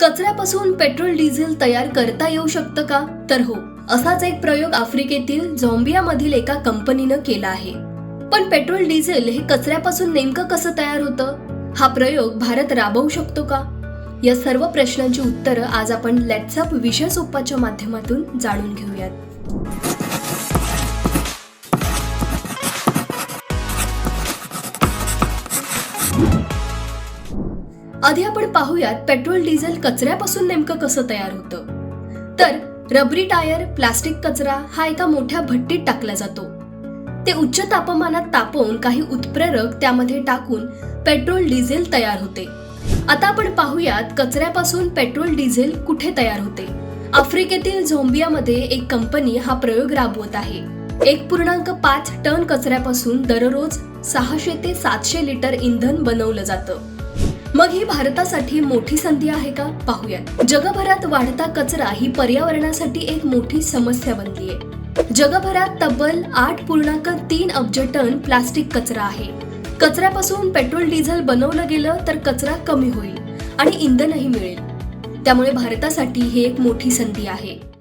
कचऱ्यापासून petrol diesel तयार करता येऊ शकतं का? तर हो असाच एक प्रयोग आफ्रिकेतील झॉम्बियामधील एका कंपनीनं केला आहे. पण पेट्रोल डिझेल हे कचऱ्यापासून नेमकं कसं तयार होतं? हा प्रयोग भारत राबवू शकतो का? या सर्व प्रश्नांची उत्तरं आज आपण लॅटसअप विषय सोपाच्या माध्यमातून जाणून घेऊयात. आधी आपण पाहूयात पेट्रोल डिझेल कचऱ्यापासून नेमकं कसं तयार होतं. तर रबरी टायर प्लास्टिक कचरा हा एका मोठ्या भट्टीत टाकला जातो. ते उच्च तापमानात तापवून काही उत्प्रेरक त्यामध्ये टाकून पेट्रोल डिझेल तयार होते. आता आपण पाहूयात कचऱ्यापासून पेट्रोल डिझेल कुठे तयार होते. आफ्रिकेतील झोंबियामध्ये एक कंपनी हा प्रयोग राबवत आहे. एक पूर्णांक पाच टन कचऱ्यापासून दररोज सहाशे ते सातशे लिटर इंधन बनवलं जातं. मग ही भारतासाठी मोठी संधी आहे का? पाहूयात. जगभरात वाढता कचरा ही पर्यावरणासाठी एक मोठी समस्या बनली आहे जगभरात तब्बल आठ पूर्णांक तीन अब्ज टन प्लास्टिक कचरा आहे. कचऱ्यापासून पेट्रोल डिझेल बनवलं गेलं तर कचरा कमी होईल आणि इंधनही मिळेल. त्यामुळे भारतासाठी ही एक मोठी संधी आहे.